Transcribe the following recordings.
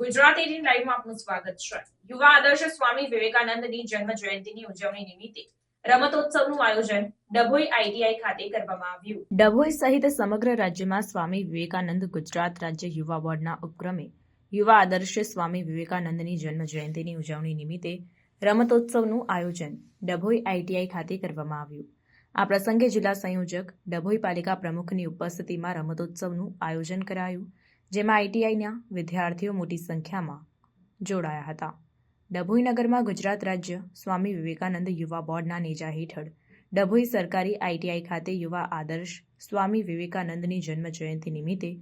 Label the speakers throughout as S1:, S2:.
S1: Gujarat eighteen લાઈવમાં આપનું સ્વાગત છે. યુવા આદર્શ સ્વામી વિવેકાનંદની જન્મ જયંતિની ઉજવણી નિમિત્તે રમતોત્સવનું આયોજન ડભોઈ આઈટીઆઈ ખાતે કરવામાં આવ્યું. ડભોઈ સહિત સમગ્ર રાજ્યમાં સ્વામી વિવેકાનંદ ગુજરાત રાજ્ય યુવા બોર્ડના ઉપક્રમે યુવા આદર્શ સ્વામી વિવેકાનંદની જન્મ જયંતિની ઉજવણી નિમિત્તે રમતોત્સવનું આયોજન ડભોઈ આઈટીઆઈ ખાતે કરવામાં આવ્યું. આ પ્રસંગે જિલ્લા સંયોજક, ડભોઈ પાલિકા પ્રમુખની ઉપસ્થિતિમાં રમતોત્સવનું આયોજન કરાયું. જેમાં આઈટીઆઈના વિદ્યાર્થીઓ મોટી સંખ્યામાં જોડાયા હતા. ડભોઈ નગરમાં ગુજરાત રાજ્ય સ્વામી વિવેકાનંદ યુવા બોર્ડના નેજા હેઠળ ડભોઈ સરકારી આઈટીઆઈ ખાતે યુવા આદર્શ સ્વામી વિવેકાનંદની જન્મ જયંતિ નિમિત્તે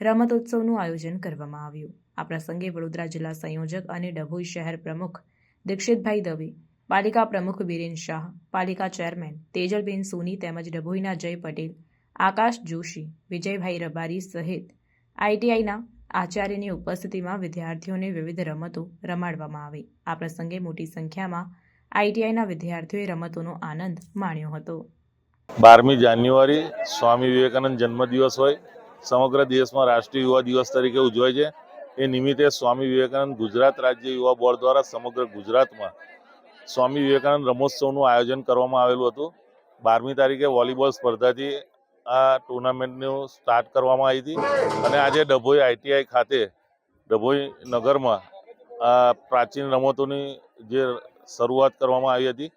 S1: રમતોત્સવનું આયોજન કરવામાં આવ્યું. આ પ્રસંગે વડોદરા જિલ્લા સંયોજક અને ડભોઈ શહેર પ્રમુખ દીક્ષિતભાઈ દવે, પાલિકા પ્રમુખ બિરેન શાહ, પાલિકા ચેરમેન તેજલબેન સોની તેમજ ડભોઈના જય પટેલ, આકાશ જોશી, વિજયભાઈ રબારી સહિત આઈટીઆઈના આચાર્યની ઉપસ્થિતિમાં વિદ્યાર્થીઓને વિવિધ રમતો રમાડવામાં આવી. આ પ્રસંગે મોટી સંખ્યામાં આઈટીઆઈના વિદ્યાર્થીઓએ રમતોનો આનંદ માણ્યો હતો.
S2: બારમી જાન્યુઆરી સ્વામી વિવેકાનંદ જન્મદિવસ હોય, સમગ્ર દેશમાં રાષ્ટ્રીય યુવા દિવસ તરીકે ઉજવાય છે. એ નિમિત્તે સ્વામી વિવેકાનંદ ગુજરાત રાજ્ય યુવા બોર્ડ દ્વારા સમગ્ર ગુજરાતમાં સ્વામી વિવેકાનંદ રમોત્સવનું આયોજન કરવામાં આવેલું હતું. બારમી તારીખે વોલીબોલ સ્પર્ધાથી આ ટુર્નામેન્ટનું સ્ટાર્ટ કરવામાં આવી હતી અને આજે ડભોઈ આઈટીઆઈ ખાતે, ડભોઈ નગરમાં આ પ્રાચીન રમતોની જે શરૂઆત કરવામાં આવી હતી